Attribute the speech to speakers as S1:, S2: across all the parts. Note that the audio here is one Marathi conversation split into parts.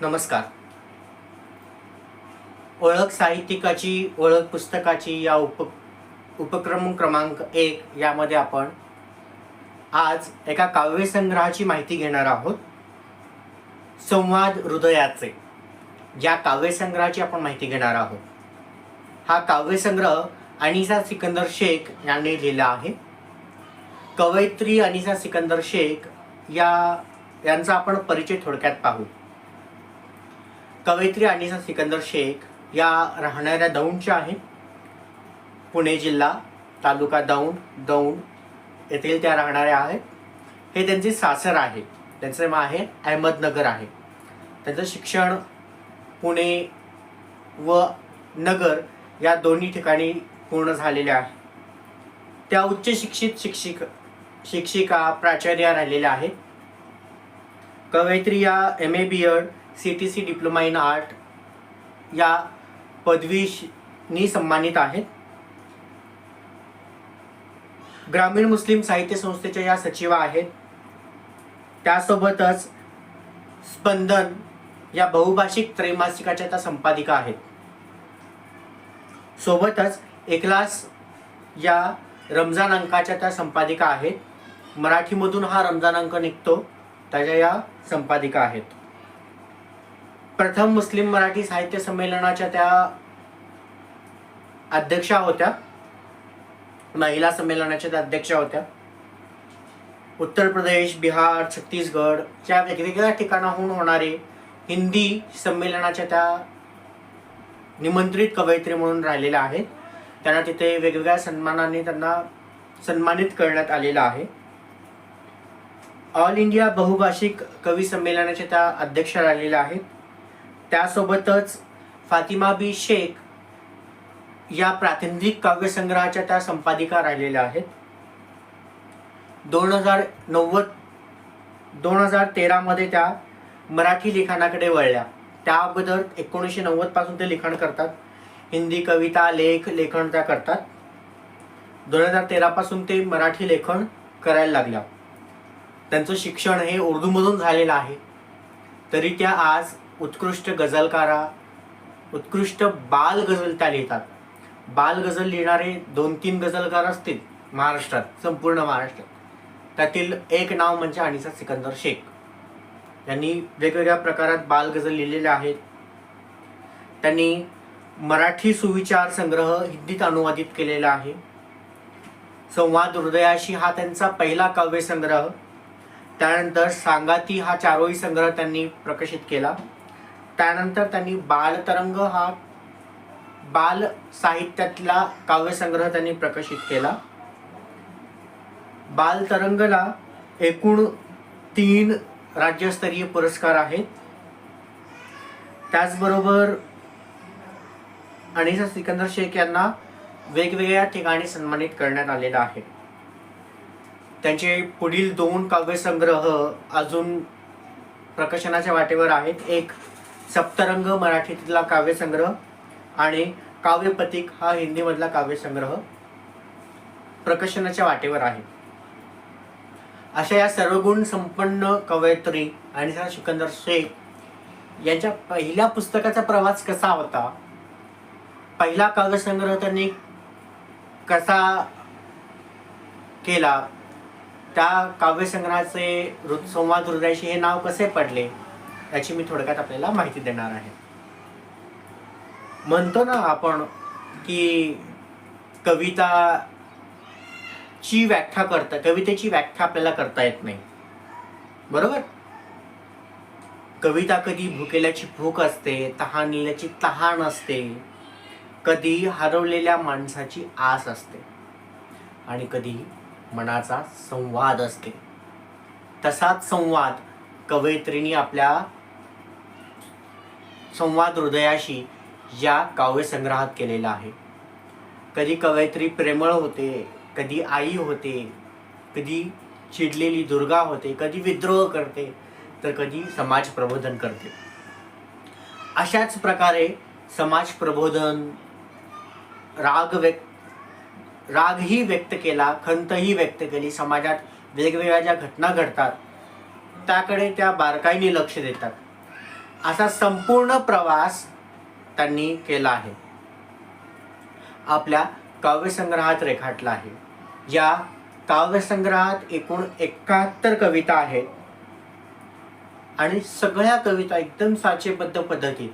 S1: नमस्कार. ओळख साहित्यिकाची ओळख पुस्तकाची या उप उपक्रम क्रमांक एक यामध्ये आपण आज एका काव्यसंग्रहाची माहिती घेणार आहोत. संवाद हृदयाचे. या काव्यसंग्रहाची आपण माहिती घेणार आहोत. हा काव्यसंग्रह अनिसा सिकंदर शेख यांनी लिहिला आहे. कवयित्री अनिसा सिकंदर शेख या यांचा आपण परिचय थोडक्यात पाहू. कवयित्री अनिसा सिकंदर शेख या राहणाऱ्या दौंडच्या आहेत. पुणे जिल्हा तालुका दौंड दौंड येथील त्या राहणाऱ्या आहेत. हे त्यांचे सासर आहे त्यांचं नाव आहे अहमदनगर आहे. त्यांचं शिक्षण पुणे व नगर या दोन्ही ठिकाणी पूर्ण झालेले आहे. त्या उच्च शिक्षित शिक्षिक शिक्षिका प्राचार्या राहिलेल्या आहेत. कवयित्री या M A B Ed C T C diploma in art या पदवीनी सन्मानित आहेत. ग्रामीण मुस्लिम साहित्य संस्थेच्या या सचिवा आहेत. त्यासोबतच स्पंदन या बहुभाषिक त्रैमासिकाच्या त्या संपादिका आहेत. सोबतच एकलास या रमजान अंकाच्या त्या संपादिका आहेत. मराठीमधून हा रमजान अंक निघतो. त्याच्या या संपादिका आहेत. प्रथम मुस्लिम मराठी साहित्य संमेलनाच्या त्या अध्यक्षा होत्या. महिला संमेलनाच्या त्या अध्यक्षा होत्या. उत्तर प्रदेश बिहार छत्तीसगड च्या वेगवेगळ्या ठिकाणाहून होणारे हिंदी संमेलनाच्या त्या निमंत्रित कवयित्री म्हणून राहिलेल्या आहेत. त्यांना तिथे वेगवेगळ्या सन्मानाने त्यांना सन्मानित करण्यात आलेलं आहे. ऑल इंडिया बहुभाषिक कवी संमेलनाच्या त्या अध्यक्ष राहिलेल्या आहेत. त्यासोबतच फातिमा बी शेख या प्रातिनिधिक काव्यसंग्रहाच्या त्या संपादिका राहिलेल्या आहेत. दोन हजार नव्वद दोन हजार तेरामध्ये त्या मराठी लिखाणाकडे वळल्या. त्या अगोदर एकोणीसशे नव्वदपासून ते लिखाण करतात. हिंदी कविता लेख लेखन त्या करतात. दोन हजार तेरापासून ते मराठी लेखन करायला लागल्या. त्यांचं शिक्षण हे उर्दूमधून झालेलं आहे. तरी त्या आज उत्कृष्ट गझलकारा उत्कृष्ट बाल गझल त्या लिहितात बाल गझल लिहिणारे दोन तीन गझलकार असतील महाराष्ट्रात संपूर्ण महाराष्ट्रात. त्यातील एक नाव म्हणजे अनिसा सिकंदर शेख. यांनी वेगवेगळ्या प्रकारात बाल गझल लिहिलेले आहेत. त्यांनी मराठी सुविचार संग्रह हिंदीत अनुवादित केलेला आहे. संवाद हृदयाशी हा त्यांचा पहिला काव्यसंग्रह त्यानंतर सांगाती हा चारोळी संग्रह त्यांनी प्रकाशित केला. त्यानंतर त्यांनी बालतरंग हा बाल साहित्यातला काव्यसंग्रह त्यांनी प्रकाशित केला. बालतरंगला एकूण तीन राज्यस्तरीय पुरस्कार आहेत. त्याचबरोबर अनिसा सिकंदर शेख यांना वेगवेगळ्या ठिकाणी सन्मानित करण्यात आलेला आहे. त्यांचे पुढील दोन काव्यसंग्रह अजून प्रकाशनाच्या वाटेवर आहेत. एक सप्तरंग मराठीतला काव्यसंग्रह आणि काव्यपतिक हा हिंदीमधला काव्यसंग्रह प्रकाशनाच्या वाटेवर आहे. अशा या सर्वगुण संपन्न कवयित्री आणि सिकंदर शेख यांच्या पहिल्या पुस्तकाचा प्रवास कसा होता? पहिला काव्यसंग्रह त्यांनी कसा केला? त्या काव्यसंग्रहाचे संवाद हृदयाशी हे नाव कसे पडले? याची मी थोडक्यात आपल्याला माहिती देणार आहे. म्हणतो ना आपण की कविता ची व्याख्या करता कवितेची व्याख्या आपल्याला करता येत नाही. बरोबर? कविता कधी भुकेल्याची भूक असते तहानलेल्याची तहान असते कधी हरवलेल्या माणसाची आस असते आणि कधी मनाचा संवाद असते. तसाच संवाद कवयित्रीनी आपल्या संवाद हृदयाशी या काव्यसंग्रहात केलेला आहे. कधी कवयित्री प्रेमळ होते कधी आई होते कधी चिडलेली दुर्गा होते कधी विद्रोह करते तर कधी समाज प्रबोधन करते. अशाच प्रकारे समाज प्रबोधन राग व्यक्त रागही व्यक्त केला खंतही व्यक्त केली समाजात वेगवेगळ्या ज्या घटना घडतात त्याकडे त्या बारकाईने लक्ष देतात. असा संपूर्ण प्रवास त्यांनी केला आहे. आपल्या काव्यसंग्रहात रेखाटला आहे. या काव्यसंग्रहात एकूण एकाहत्तर कविता आहेत. आणि सगळ्या कविता एकदम साचेबद्ध पद्धतीत.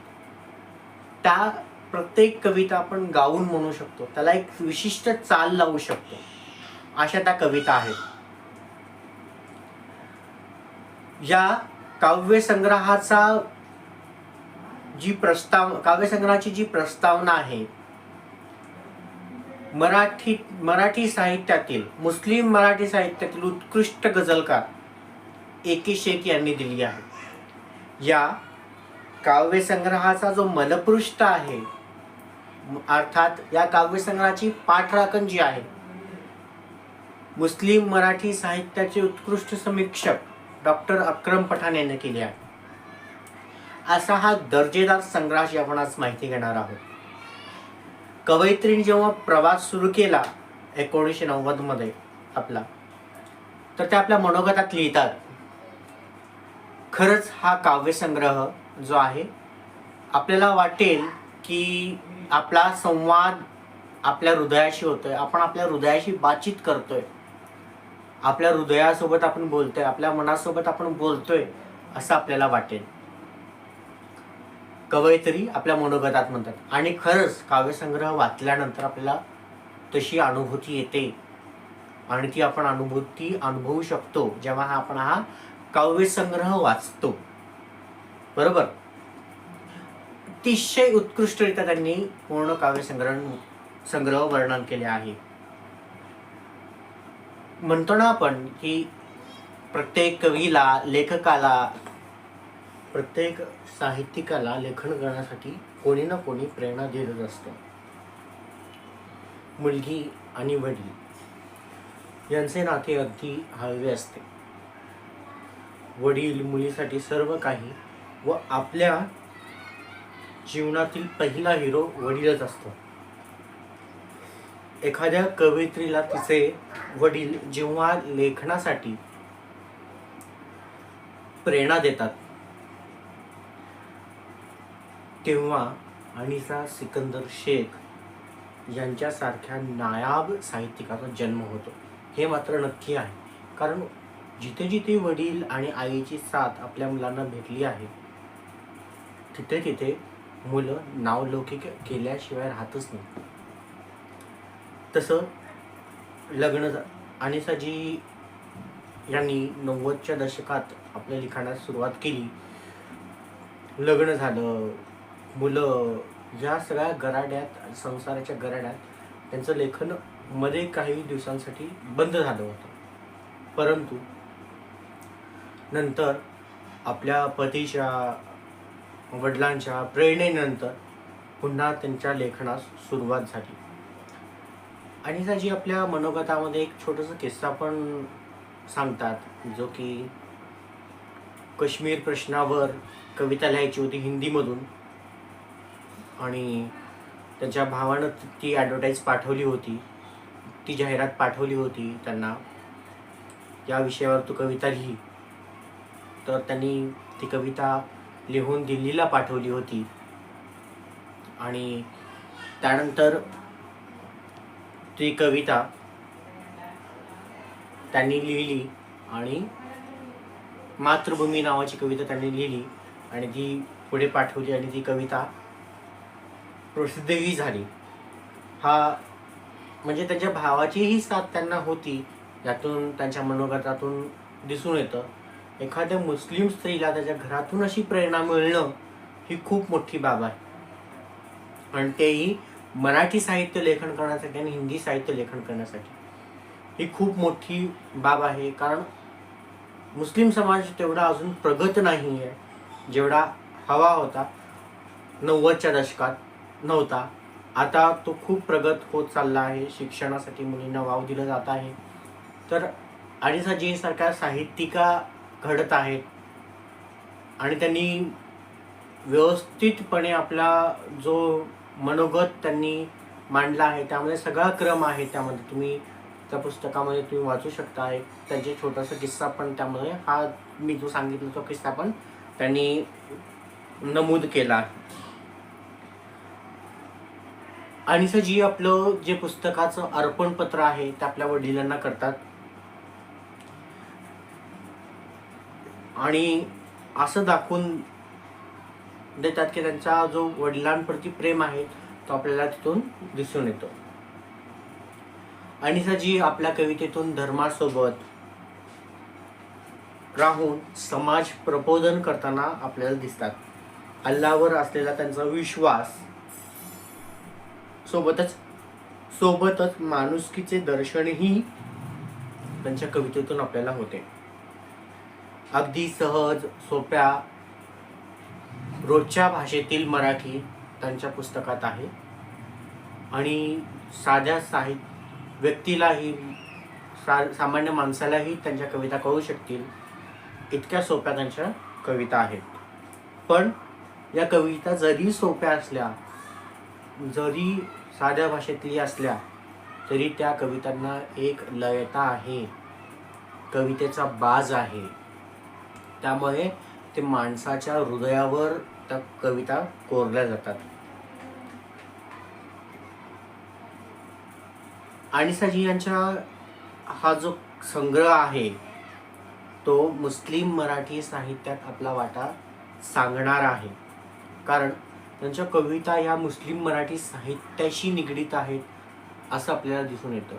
S1: त्या प्रत्येक कविता आपण गाऊन म्हणू शकतो. त्याला एक विशिष्ट चाल लावू शकतो. अशा त्या कविता आहेत. या काव्यसंग्रहाचा जी प्रस्ताव काव्यसंग्रहाची जी प्रस्तावना आहे मराठी मराठी साहित्यातील मुस्लिम मराठी साहित्यातील उत्कृष्ट गझलकार ए के शेख यांनी दिली आहे. या काव्यसंग्रहाचा जो मलपृष्ठ आहे अर्थात या काव्यसंग्रहाची पाठराखण जी आहे मुस्लिम मराठी साहित्याचे उत्कृष्ट समीक्षक डॉक्टर अक्रम पठाण यांनी केली आहे. असा हा दर्जेदार संग्रहाशी आपण आज माहिती घेणार आहोत. कवयित्रीने जेव्हा प्रवास सुरू केला एकोणीसशे नव्वदमध्ये आपला तर त्या आपल्या मनोगतात लिहितात खरंच हा काव्यसंग्रह जो आहे आपल्याला वाटेल की आपला संवाद आपल्या हृदयाशी होतोय आपण आपल्या हृदयाशी बातचीत करतोय. आपल्या हृदयासोबत आपण बोलतोय आपल्या मनासोबत आपण बोलतोय असं आपल्याला वाटेल. कवयित्री आपल्या मनोगतात म्हणतात. आणि खरंच काव्यसंग्रह वाचल्यानंतर आपल्याला तशी अनुभूती येते. आणि ती आपण अनुभूती अनुभवू शकतो जेव्हा हा आपण हा काव्यसंग्रह वाचतो. बरोबर? अतिशय उत्कृष्टरित्या त्यांनी पूर्ण काव्यसंग्रह संग्रह वर्णन केले आहे. म्हणतो ना आपण की प्रत्येक कवीला लेखकाला प्रत्येक साहित्यिकाला लेखन करण्यासाठी कोणी ना कोणी प्रेरणा देतच असतं. मुलगी आणि वडील यांचे नाते अगदी हळवे असते. वडील मुलीसाठी सर्व काही व आपल्या जीवनातील पहिला हिरो वडीलच असतो. एखाद्या कवयित्रीला तिचे वडील जेव्हा लेखनासाठी प्रेरणा देतात तेव्हा अनिसा सिकंदर शेख यांच्यासारख्या नायाब साहित्यिकाचा जन्म होतो. हे मात्र नक्की आहे. कारण जिथे जिथे वडील आणि आईची साथ आपल्या मुलांना भेटली आहे तिथे तिथे मुलं नावलौकिक केल्याशिवाय राहतच नाही. तसं लग्न अनिसाजी यांनी नव्वदच्या दशकात आपल्या लिखाणास सुरुवात केली. लग्न झालं मुलं या सगळ्या गराड्यात संसाराच्या गराड्यात त्यांचं लेखनमध्ये काही दिवसांसाठी बंद झालं होतं. परंतु नंतर आपल्या पतीच्या वडिलांच्या प्रेरणेनंतर पुन्हा त्यांच्या लेखनास सुरुवात झाली. आणि जी आपल्या मनोगतामध्ये एक छोटासा किस्सा पण सांगतात जो की काश्मीर प्रश्नावर कविता लिहायची होती हिंदीमधून. आणि त्यांच्या भावानं ती ॲडव्हर्टाईज पाठवली होती. ती जाहिरात पाठवली होती त्यांना. या विषयावर तू कविता लिही. तर त्यांनी ती कविता लिहून दिल्लीला पाठवली होती. आणि त्यानंतर ती कविता त्यांनी लिहिली आणि मातृभूमी नावाची कविता त्यांनी लिहिली आणि ती पुढे पाठवली आणि ती कविता प्रसिद्धही झाली. हा म्हणजे त्यांच्या भावाचीही साथ त्यांना होती. यातून त्यांच्या मनोगतातून दिसून येतं. एखाद्या मुस्लिम स्त्रीला त्याच्या घरातून अशी प्रेरणा मिळणं ही खूप मोठी बाब आहे. आणि तेही मराठी साहित्य लेखन करण्यासाठी आणि हिंदी साहित्य लेखन करण्यासाठी. ही खूप मोठी बाब आहे. कारण मुस्लिम समाज तेवढा अजून प्रगत नाही आहे जेवढा हवा होता नव्वदच्या दशकात. नव्हता. आता तो खूप प्रगत होत चालला आहे. शिक्षणासाठी मुलींना वाव दिलं जात आहे. तर अडीसाजी सारख्या साहित्यिका घडत आहेत. आणि त्यांनी व्यवस्थितपणे आपला जो मनोगत त्यांनी मांडला आहे त्यामध्ये सगळा क्रम आहे त्यामध्ये. तुम्ही त्या पुस्तकामध्ये तुम्ही वाचू शकता. एक त्यांचे छोटासा किस्सा पण त्यामध्ये. हा मी जो सांगितला तो किस्सा पण त्यांनी नमूद केला आहे. आणि सर जी आपलं जे पुस्तकाचं अर्पण पत्र आहे ते आपल्या वडिलांना करतात. आणि असं दाखवून देतात की त्यांचा जो वडिलांप्रती प्रेम आहे तो आपल्याला तिथून दिसून येतो. आणि सर जी आपल्या कवितेतून धर्मासोबत राहून समाज प्रबोधन करताना आपल्याला दिसतात. अल्लावर असलेला त्यांचा विश्वास सोबतच सोबतच माणुसकीचे दर्शनही त्यांच्या कवितेतून आपल्याला होते. अगदी सहज सोप्या रोजच्या भाषेतील मराठी त्यांच्या पुस्तकात आहे. आणि साध्या साहित्य व्यक्तीलाही सा सामान्य माणसालाही त्यांच्या कविता कळू शकतील. इतक्या सोप्या त्यांच्या कविता आहेत. पण या कविता जरी सोप्या असल्या जरी साध्या भाषेतली असल्या तरी त्या कवितांना एक लयता आहे. कवितेचा बाज आहे. त्यामुळे ते माणसाच्या हृदयावर त्या कविता कोरल्या जातात. आणि यांच्या हा जो संग्रह आहे तो मुस्लिम मराठी साहित्यात आपला वाटा सांगणार आहे. कारण त्यांच्या कविता ह्या मुस्लिम मराठी साहित्याशी निगडीत आहेत असं आपल्याला दिसून येतं.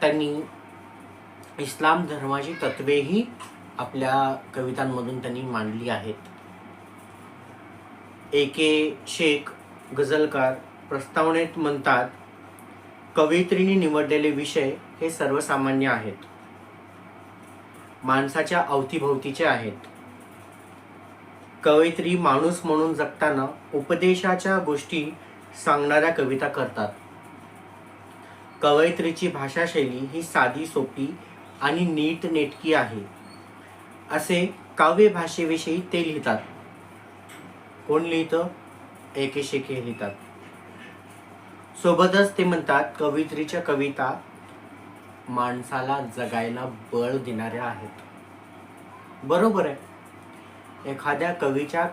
S1: त्यांनी इस्लाम धर्माची तत्वेही आपल्या कवितांमधून त्यांनी मांडली आहेत. एके शेख गझलकार प्रस्तावनेत म्हणतात कवयित्रीने निवडलेले विषय हे सर्वसामान्य आहेत. माणसाच्या अवतीभोवतीचे आहेत. कवयित्री माणूस म्हणून जगताना उपदेशाच्या गोष्टी सांगणाऱ्या कविता करतात. कवयित्रीची भाषाशैली ही साधी सोपी आणि नीट नेटकी आहे. असे काव्य भाषेविषयी ते लिहितात. कोण लिहितं? एके शेके लिहितात. सोबतच ते म्हणतात कवयित्रीच्या कविता माणसाला जगायला बळ देणाऱ्या आहेत. बरोबर आहे. एखाद्या कवीच्या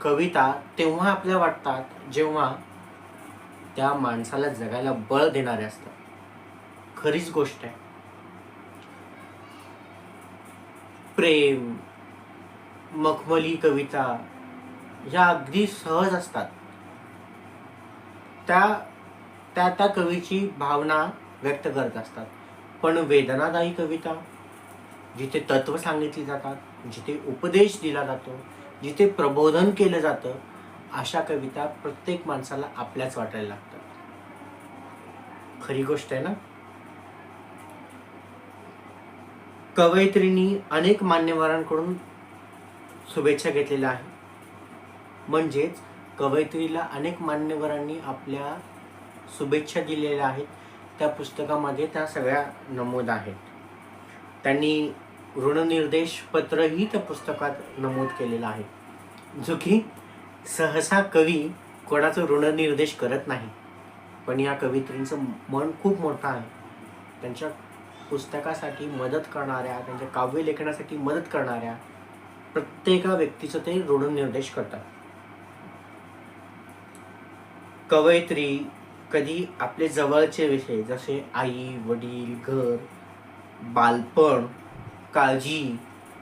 S1: कविता तेव्हा आपल्या वाटतात जेव्हा त्या माणसाला जगायला बळ देणाऱ्या असतात. खरीच गोष्ट आहे. प्रेम मखमली कविता ह्या अगदी सहज असतात. त्या त्या त्या कवीची भावना व्यक्त करत असतात. पण वेदनादायी कविता जिथे तत्व सांगितली जातात जिथे उपदेश दिला जातो जिथे प्रबोधन केलं जातं अशा कविता प्रत्येक माणसाला आपल्याच वाटायला लागतात. खरी गोष्ट आहे ना? कवयित्रींनी अनेक मान्यवरांकडून शुभेच्छा घेतलेल्या आहेत. म्हणजेच कवयित्रीला अनेक मान्यवरांनी आपल्या शुभेच्छा दिलेल्या आहेत. त्या पुस्तकामध्ये त्या सगळ्या नमूद आहेत. त्यांनी ऋणनिर्देश पत्रही त्या पुस्तकात नमूद केलेलं आहे. जो की सहसा कवी कोणाचं ऋणनिर्देश करत नाही. पण या कवित्रींचं मन खूप मोठं आहे. त्यांच्या पुस्तकासाठी मदत करणाऱ्या त्यांच्या काव्य लेखनासाठी मदत करणाऱ्या प्रत्येका व्यक्तीचं ते ऋणनिर्देश करतात. कवयित्री कधी आपले जवळचे विषय जसे आई वडील घर बालपण काळजी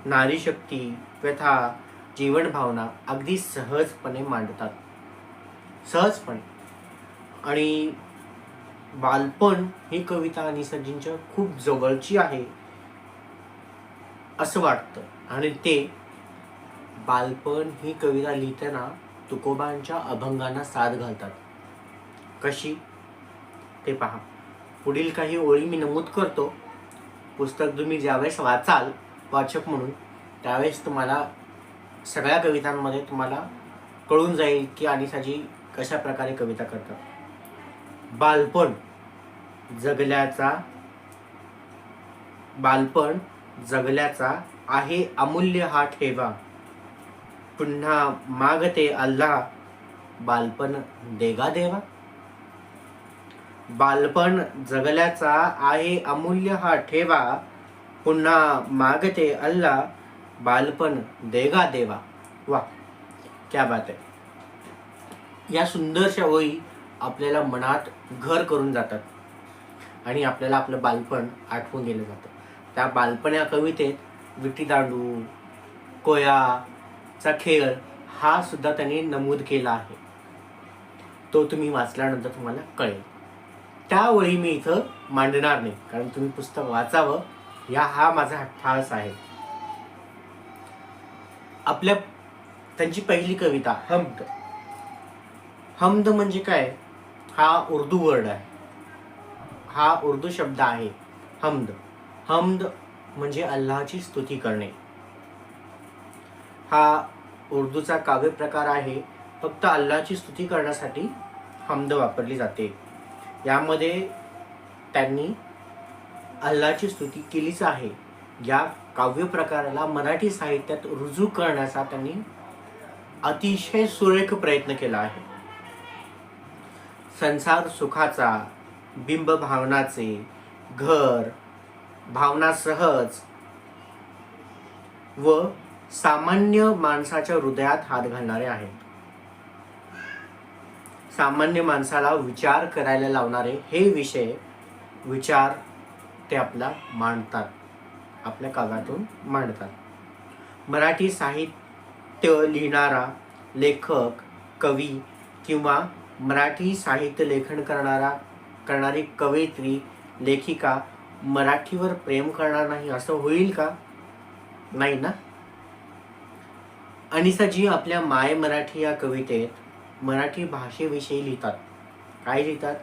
S1: नारीशक्ती व्यथा जीवनभावना अगदी सहजपणे मांडतात. सहजपणे. आणि बालपण ही कविता आणि सजींच्या खूप जवळची आहे असं वाटतं. आणि ते बालपण ही कविता लिहिताना तुकोबांच्या अभंगांना साथ घालतात. कशी? ते पहा. पुढील काही ओळी मी नमूद करतो. पुस्तक तुम्ही ज्यावेळेस वाचाल वाचक म्हणून त्यावेळेस तुम्हाला सगळ्या कवितांमध्ये तुम्हाला कळून जाईल की अनिसाजी कशा प्रकारे कविता करतात. बालपण जगल्याचा बालपण जगल्याचा आहे अमूल्य हा ठेवा. पुन्हा मागते अल्ला बालपण देगा देवा. बालपण जगल्याचा आहे अमूल्य हा ठेवा. पुन्हा मागते अल्ला बालपण देगा देवा. वा क्या बात आहे. या सुंदरशा ओळी आपल्याला मनात घर करून जातात आणि आपल्याला आपलं बालपण आठवून गेलं जातं. त्या बालपण या कवितेत विटीदांडू कोयाचा खेळ हा सुद्धा त्यांनी नमूद केला आहे. तो तुम्ही वाचल्यानंतर तुम्हाला कळेल. त्या मी इथं मांडणार नाही. कारण तुम्ही पुस्तक वाचावं या हा माझा ठास आहे. आपल्या त्यांची पहिली कविता हमद. हमद म्हणजे काय? हा उर्दू वर्ड आहे. हा उर्दू शब्द आहे हमद. हमद म्हणजे अल्लाची स्तुती करणे. हा उर्दूचा काव्य प्रकार आहे फक्त अल्लाची स्तुती करण्यासाठी हमद वापरली जाते. यामध्ये त्यांनी अल्लाची स्तुती केलीच आहे. या काव्य प्रकाराला मराठी साहित्यात रुजू करण्याचा त्यांनी अतिशय सुरेख प्रयत्न केला आहे. संसार सुखाचा बिंब भावनाचे घर भावना सहज व सामान्य माणसाच्या हृदयात हात घालणारे आहेत सामान्य माणसाला विचार करायला लावणारे हे विषय विचार ते आपला मांडतात. आपल्या काव्यातून मांडतात. मराठी साहित्य लिहिणारा लेखक कवी किंवा मराठी साहित्य लेखन करणारा करणारी कवयित्री लेखिका मराठीवर प्रेम करणार नाही असं होईल का? नाही ना? अनिसाजी आपल्या माय मराठी या कवितेत मराठी भाषेविषयी लिहितात. काय लिहितात?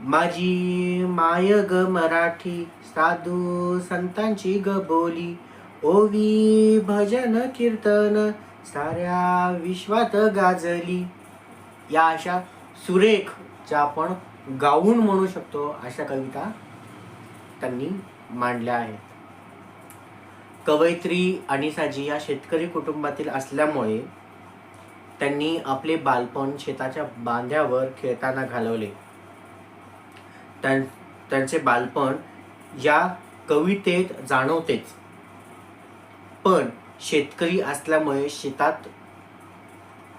S1: माझी माय ग मराठी साधू संतांची ग बोली ओवी भजन कीर्तन साऱ्या विश्वात गाजली. या अशा सुरेख ज्या आपण गाऊन म्हणू शकतो अशा कविता त्यांनी मांडल्या आहेत. कवयित्री अनिसाजी या शेतकरी कुटुंबातील असल्यामुळे त्यांनी आपले बालपण शेताच्या बांध्यावर खेळताना घालवले. त्यां त्यांचे बालपण या कवितेत जाणवतेच. पण शेतकरी असल्यामुळे शेतात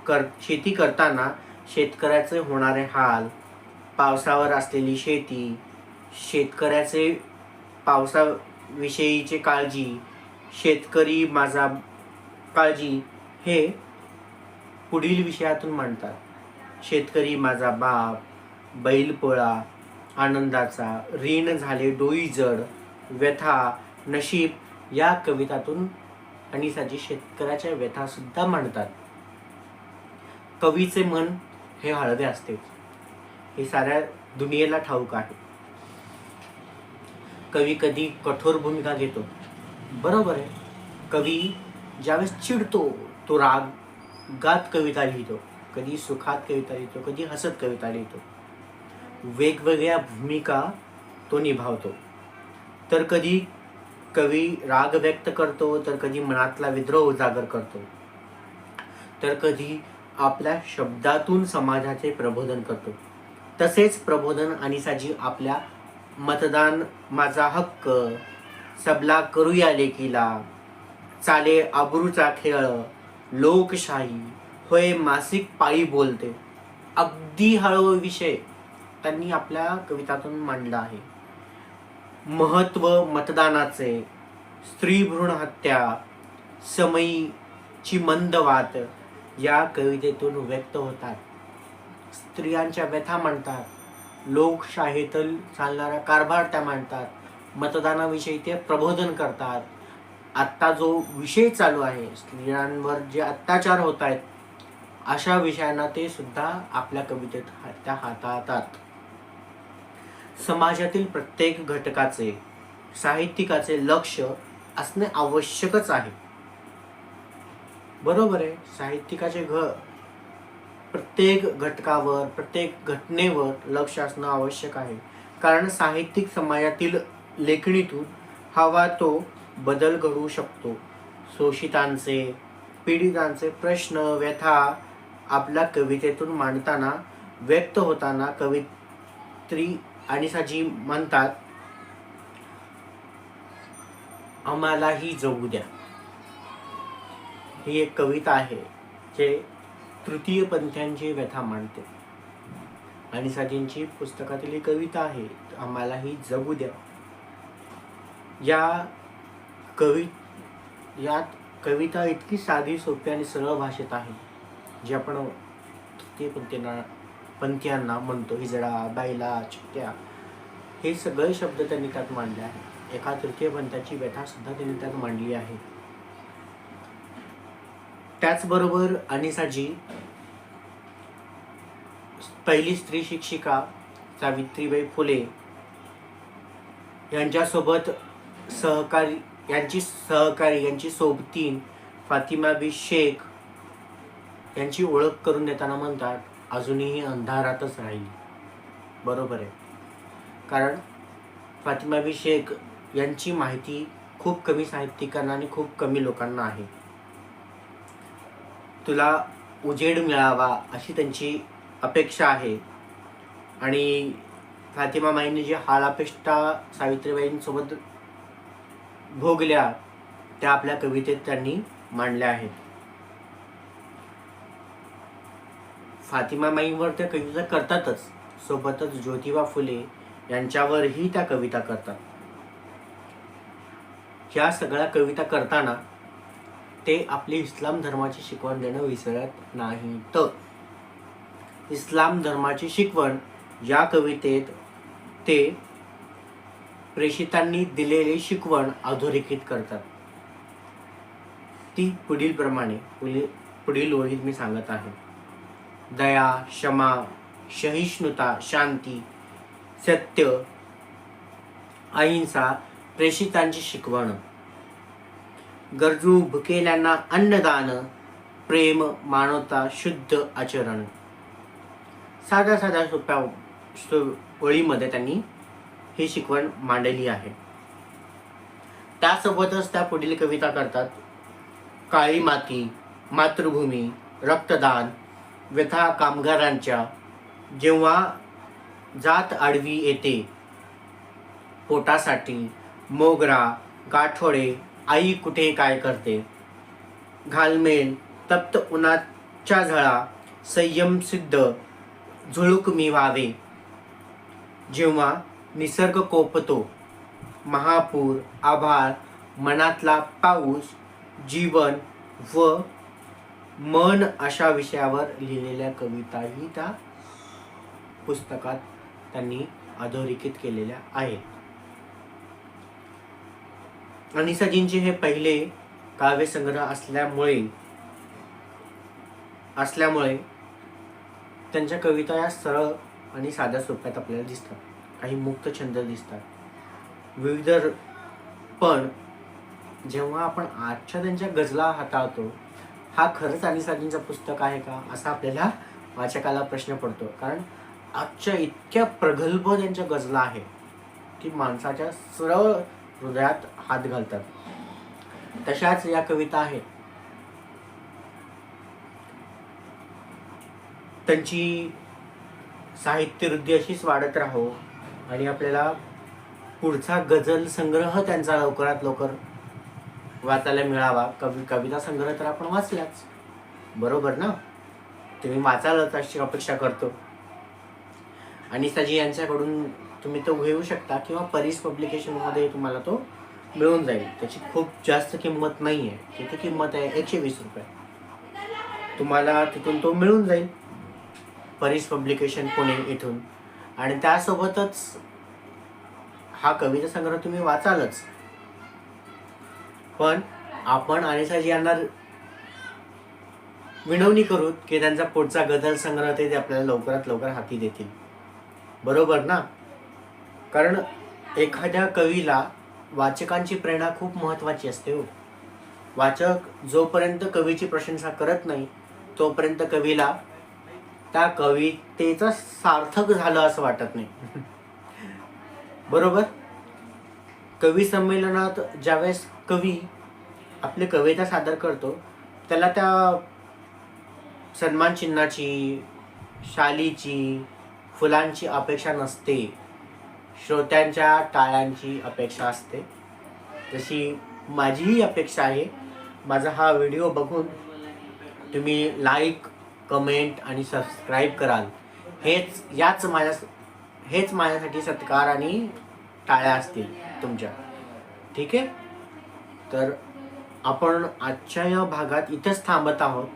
S1: कर शेती करताना शेतकऱ्याचे होणारे हाल पावसावर असलेली शेती शेतकऱ्याचे पावसाविषयीचे काळजी शेतकरी माझा काळजी हे पुढील विषयातून मांडतात. शेतकरी माझा बाप बैलपोळा आनंदाचा ऋण झाले डोई जड व्यथा नशीब या कवितातून अनिसाजी शेतकऱ्याच्या व्यथासुद्धा मांडतात. कवीचे मन हे हळवे असते हे साऱ्या दुनियेला ठाऊक आहे. कवी कधी कठोर भूमिका घेतो. बरोबर आहे. कवी ज्यावेळेस चिडतो तो राग गात कविता लिहितो कधी सुखात कविता लिहितो कधी हसत कविता लिहितो. वेगवेगळ्या भूमिका तो निभावतो. तर कधी कवी राग व्यक्त करतो तर कधी मनातला विद्रोह उजागर करतो. तर कधी आपल्या शब्दातून समाजाचे प्रबोधन करतो. तसेच प्रबोधन आणि साजी आपल्या मतदान माझा हक्क सबला करूया लेकीला. चाले आबरूचा खेळ लोकशाही होय मासिक पाळी बोलते. अगदी हळू विषय त्यांनी आपल्या कवितातून मांडला आहे. महत्त्व मतदानाचे स्त्री भ्रूण हत्या समयीची मंद वात या कवितेतून व्यक्त होतात. स्त्रियांच्या व्यथा मांडतात. लोकशाहीतील चालणारा कारभार त्या मांडतात. मतदानाविषयी ते प्रबोधन करतात. आत्ता जो विषय चालू आहे स्त्रियांवर जे अत्याचार होत आहेत अशा विषयांना ते सुद्धा आपल्या कवितेत त्या हाताळतात. समाजातील प्रत्येक घटकाचे साहित्यिकाचे लक्ष असणे आवश्यकच आहे. बरोबर आहे साहित्यिकाचे घर प्रत्येक घटकावर प्रत्येक घटनेवर लक्ष असणं आवश्यक आहे. कारण साहित्यिक समाजातील लेखणीतून हवा तो बदल घडवू शकतो. शोषितांचे पीडितांचे प्रश्न व्यथा आपल्या कवितेतून मांडताना व्यक्त होताना कवित्री आणि साजी म्हणतात आम्हालाही जगू द्या. ही एक कविता आहे जे तृतीय पंथ्यांची व्यथा मांडते. आणि साजींची पुस्तकातील ही कविता आहे आम्हालाही जगू द्या. या कवी यात कविता इतकी साधी सोपी आणि सरळ भाषेत आहे जी आपण तृतीय पंथीयांना पंथियांना म्हणतो हिजडा बायला चिट्ट्या हे सगळे शब्द त्यांनी त्यात मांडले आहेत. एका तृतीय पंथाची व्यथासुद्धा त्यांनी त्यात मांडली आहे. त्याचबरोबर अनिसाजी पहिली स्त्री शिक्षिका सावित्रीबाई फुले यांच्यासोबत सहकारी यांची सहकारी यांची सोबतीन फातिमा बी शेख यांची ओळख करून देताना म्हणतात अजूनही अंधारातच राहील. बरोबर आहे. कारण फातिमा बी शेख यांची माहिती खूप कमी साहित्यिकांना आणि खूप कमी लोकांना आहे. तुला उजेड मिळावा अशी त्यांची अपेक्षा आहे. आणि फातिमा माईंनी जी हाल सावित्रीबाईंसोबत भोगल्या त्या आपल्या कवितेत त्यांनी मांडल्या आहेत. फातिमा माईंवर त्या कविता करतातच. सोबतच ज्योतिबा फुले यांच्यावरही त्या कविता करतात. ह्या सगळ्या कविता करताना ते आपली इस्लाम धर्माची शिकवण देणं विसरत नाही तर इस्लाम धर्माची शिकवण या कवितेत ते प्रेषितांनी दिलेली शिकवण अधोरेखित करतात. ती पुढील प्रमाणे पुढील पुढील ओळीत मी सांगत आहे. दया क्षमा सहिष्णुता शांती सत्य अहिंसा प्रेषितांची शिकवण. गरजू भुकेल्यांना अन्नदान प्रेम मानवता शुद्ध आचरण. साध्या साध्या सोप्या सो- ओळीमध्ये त्यांनी ही शिकवण मांडली आहे. त्यासोबतच त्या पुढील कविता करतात काळी माती मातृभूमी रक्तदान व्यथा कामगारांच्या जेव्हा जात आडवी येते पोटासाठी मोगरा गाठोडे आई कुठे काय करते? घालमेल तप्त उन्हाच्या झळा संयम सिद्ध झुळूक मी व्हावे जेव्हा निसर्ग कोपतो. महापूर आभाळ मनातला पाऊस जीवन व मन अशा विषयावर लिहिलेल्या कविताही त्या पुस्तकात त्यांनी अधोरेखित केलेल्या आहेत. अनिसाजींचे हे पहिले काव्यसंग्रह असल्यामुळे असल्यामुळे त्यांच्या कविता या सरळ आणि साध्या सोप्यात आपल्याला दिसतात. काही मुक्त छंद दिसतात. विविध पण जेव्हा आपण आजच्या त्यांच्या गजला हाताळतो हा खरंच अनिसाजींचं पुस्तक आहे का असा आपल्याला वाचकाला प्रश्न पडतो. कारण आजच्या इतक्या प्रगल्भ त्यांच्या गजला आहे की माणसाच्या सरळ हृदयात हात घालतात. तशाच या कविता आहेत. त्यांची साहित्य वृद्धी अशीच वाढत राहो आणि आपल्याला पुढचा गझल संग्रह त्यांचा लवकरात लवकर वाचायला मिळावा. कवि कविता संग्रह तर आपण वाचलाच बरोबर ना? तुम्ही वाचालच अशी अपेक्षा करतो. आणि साजी यांच्याकडून तुम्ही तो घेऊ शकता किंवा परीस पब्लिकेशनमध्ये तुम्हाला तो मिळून जाईल. त्याची खूप जास्त किंमत नाही आहे किती किंमत आहे एकशे वीस रुपये. तुम्हाला तिथून तो मिळून जाईल. परीस पब्लिकेशन पुणे इथून. आणि त्यासोबतच हा कविता संग्रह तुम्ही वाचालच. पण आपण अनिसाजी यांना विनवणी करू की त्यांचा पुढचा गझल संग्रह ते आपल्याला लवकरात लवकर हाती देतील. बरोबर ना? कारण एखाद्या कवीला वाचकांची प्रेरणा खूप महत्वाची असते हो. वाचक जोपर्यंत कवीची प्रशंसा करत नाही तोपर्यंत कवीला त्या कवितेचं सार्थक झालं असं वाटत नाही. बरोबर? कवी संमेलनात ज्यावेळेस कवी आपली कविता सादर करतो त्याला त्या सन्मान चिन्हाची शालीची फुलांची अपेक्षा नसते. श्रोत्यांच्या टाळ्यांची अपेक्षा असते. जशी माझीही अपेक्षा आहे. माझा हा व्हिडिओ बघून तुम्ही लाईक कमेंट आणि सबस्क्राईब कराल. हेच याच माझ्या हेच माझ्यासाठी सत्कार आणि टाळ्या असतील तुमच्या. ठीक आहे? तर आपण आजच्या या भागात इथंच थांबत आहोत.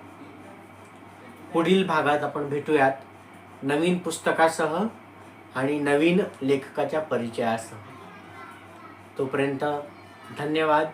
S1: पुढील भागात आपण भेटूयात नवीन पुस्तकासह आणि नवीन लेखकाच्या परिचयासह. तोपर्यंत धन्यवाद.